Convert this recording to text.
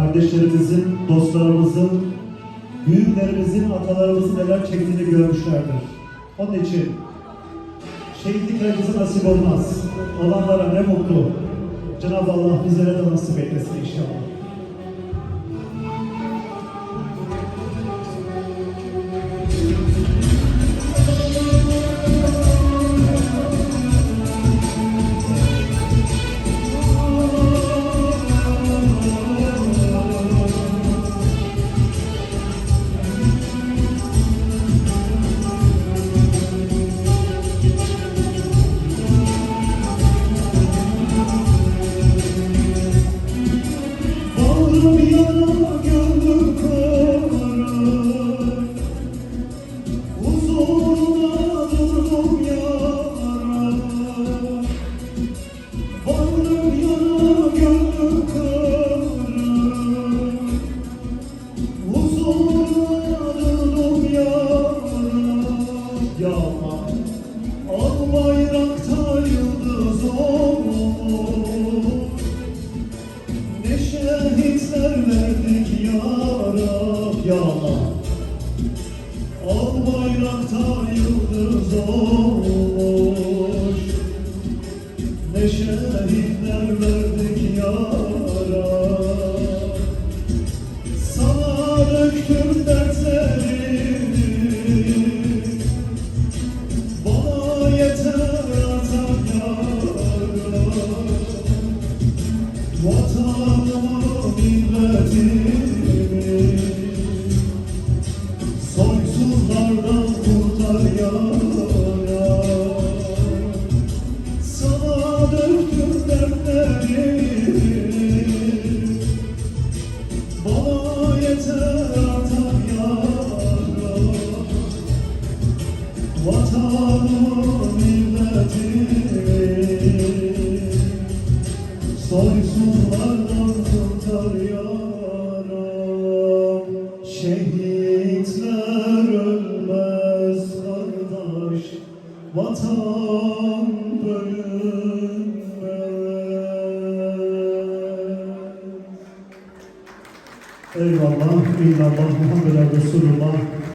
kardeşlerimizin, dostlarımızın, büyüklerimizin, atalarımızın neler çektiğini görmüşlerdir. Onun için şehitlik herkese nasip olmaz. Olanlara ne mutlu. Cenab-ı Allah bizlere de nasip eylesin inşallah. Al yıldız olur ne şehitler verdik ya ya Bana yeter atak Vatanımı, milletimi Soysunlardan kurtar Şehitler ölmez. Vatan bölünmez Eyvallah, illallah, Muhammed Resulullah